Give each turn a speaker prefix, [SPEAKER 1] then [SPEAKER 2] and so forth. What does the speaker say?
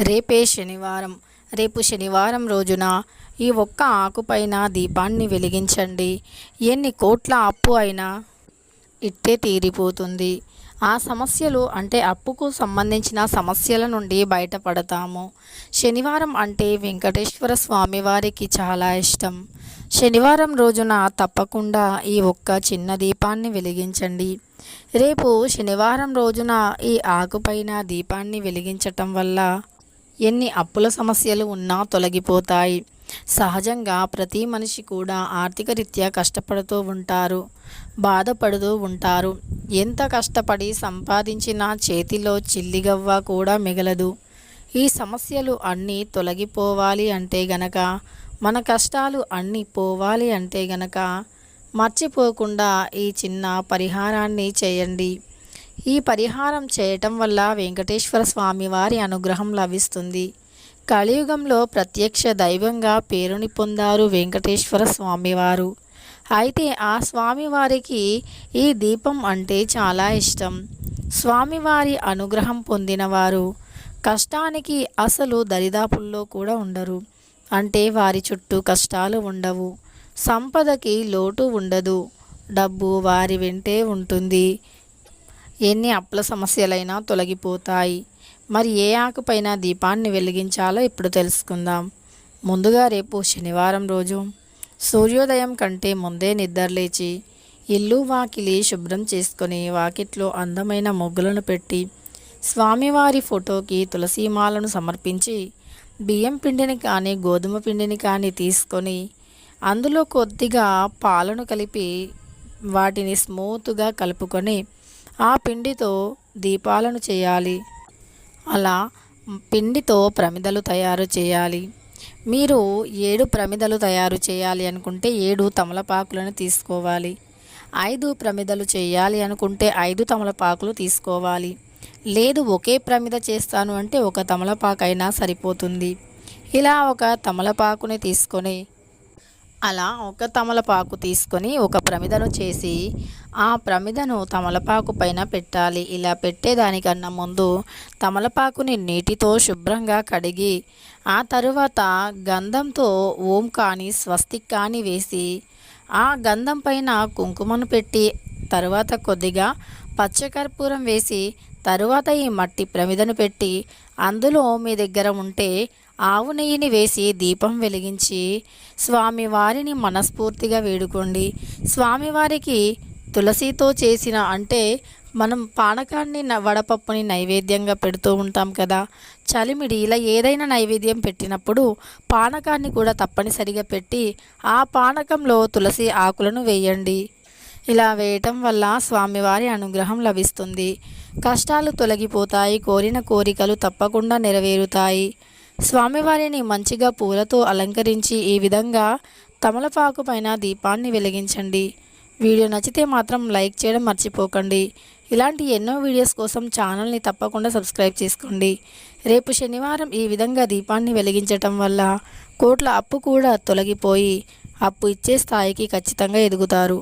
[SPEAKER 1] రేపే శనివారం. రేపు శనివారం రోజున ఈ ఒక్క ఆకుపైన దీపాన్ని వెలిగించండి. ఎన్ని కోట్ల అప్పు అయినా ఇట్టే తీరిపోతుంది. ఆ సమస్యలు అంటే అప్పుకు సంబంధించిన సమస్యల నుండి బయటపడతాము. శనివారం అంటే వెంకటేశ్వర స్వామి వారికి చాలా ఇష్టం. శనివారం రోజున తప్పకుండా ఈ ఒక్క చిన్న దీపాన్ని వెలిగించండి. రేపు శనివారం రోజున ఈ ఆకుపైన దీపాన్ని వెలిగించటం వల్ల ఎన్ని అప్పుల సమస్యలు ఉన్నా తొలగిపోతాయి. సహజంగా ప్రతి మనిషి కూడా ఆర్థిక రీత్యా కష్టపడుతూ ఉంటారు బాధపడుతూ ఉంటారు. ఎంత కష్టపడి సంపాదించినా చేతిలో చిల్లిగవ్వ కూడా మిగలదు. ఈ సమస్యలు అన్నీ తొలగిపోవాలి అంటే గనక మన కష్టాలు అన్నీ పోవాలి అంటే గనక మర్చిపోకుండా ఈ చిన్న పరిహారాన్ని చేయండి. ఈ పరిహారం చేయటం వల్ల వెంకటేశ్వర స్వామి వారి అనుగ్రహం లభిస్తుంది. కలియుగంలో ప్రత్యక్ష దైవంగా పేరుని పొందారు వెంకటేశ్వర స్వామివారు అయితే ఆ స్వామివారికి ఈ దీపం అంటే చాలా ఇష్టం. స్వామివారి అనుగ్రహం పొందినవారు కష్టానికి అసలు దరిదాపుల్లో కూడా ఉండరు. అంటే వారి చుట్టూ కష్టాలు ఉండవు. సంపదకి లోటు ఉండదు. డబ్బు వారి వెంటే ఉంటుంది. ఎన్ని అప్పుల సమస్యలైనా తొలగిపోతాయి. మరి ఏ ఆకుపైన దీపాన్ని వెలిగించాలో ఇప్పుడు తెలుసుకుందాం. ముందుగా రేపు శనివారం రోజు సూర్యోదయం కంటే ముందే నిద్రలేచి ఇల్లు వాకిలి శుభ్రం చేసుకొని వాకిట్లో అందమైన ముగ్గులను పెట్టి స్వామివారి ఫోటోకి తులసీమాలను సమర్పించి బియ్యం పిండిని కానీ గోధుమ పిండిని కానీ తీసుకొని అందులో కొద్దిగా పాలను కలిపి వాటిని స్మూత్గా కలుపుకొని ఆ పిండితో దీపాలను చేయాలి. అలా పిండితో ప్రమిదలు తయారు చేయాలి. మీరు ఏడు ప్రమిదలు తయారు చేయాలి అనుకుంటే ఏడు తమలపాకులను తీసుకోవాలి. ఐదు ప్రమిదలు చేయాలి అనుకుంటే ఐదు తమలపాకులు తీసుకోవాలి. లేదు ఒకే ప్రమిద చేస్తాను అంటే ఒక తమలపాకైనా సరిపోతుంది. ఇలా ఒక తమలపాకుని తీసుకొని అలా ఒక తమలపాకు తీసుకొని ఒక ప్రమిదను చేసి ఆ ప్రమిదను తమలపాకు పైన పెట్టాలి. ఇలా పెట్టేదానికన్నా ముందు తమలపాకుని నీటితో శుభ్రంగా కడిగి ఆ తరువాత గంధంతో ఓం కానీ స్వస్తిక్ కానీ వేసి ఆ గంధం పైన కుంకుమను పెట్టి తరువాత కొద్దిగా పచ్చకర్పూరం వేసి తరువాత ఈ మట్టి ప్రమిదను పెట్టి అందులో మీ దగ్గర ఉంటే ఆవు నెయ్యిని వేసి దీపం వెలిగించి స్వామివారిని మనస్ఫూర్తిగా వేడుకోండి. స్వామివారికి తులసితో చేసిన అంటే మనం పానకాన్ని వడపప్పుని నైవేద్యంగా పెడుతూ ఉంటాం కదా. చలిమిడి ఇలా ఏదైనా నైవేద్యం పెట్టినప్పుడు పానకాన్ని కూడా తప్పనిసరిగా పెట్టి ఆ పానకంలో తులసి ఆకులను వేయండి. ఇలా వేయటం వల్ల స్వామివారి అనుగ్రహం లభిస్తుంది. కష్టాలు తొలగిపోతాయి కోరిన కోరికలు తప్పకుండా నెరవేరుతాయి. స్వామివారిని మంచిగా పూలతో అలంకరించి ఈ విధంగా తమలపాకు పైన దీపాన్ని వెలిగించండి. వీడియో నచ్చితే మాత్రం లైక్ చేయడం మర్చిపోకండి. ఇలాంటి ఎన్నో వీడియోస్ కోసం ఛానల్ని తప్పకుండా సబ్స్క్రైబ్ చేసుకోండి. రేపు శనివారం ఈ విధంగా దీపాన్ని వెలిగించటం వల్ల కోట్ల అప్పు కూడా తొలగిపోయి అప్పు ఇచ్చే స్థాయికి ఖచ్చితంగా ఎదుగుతారు.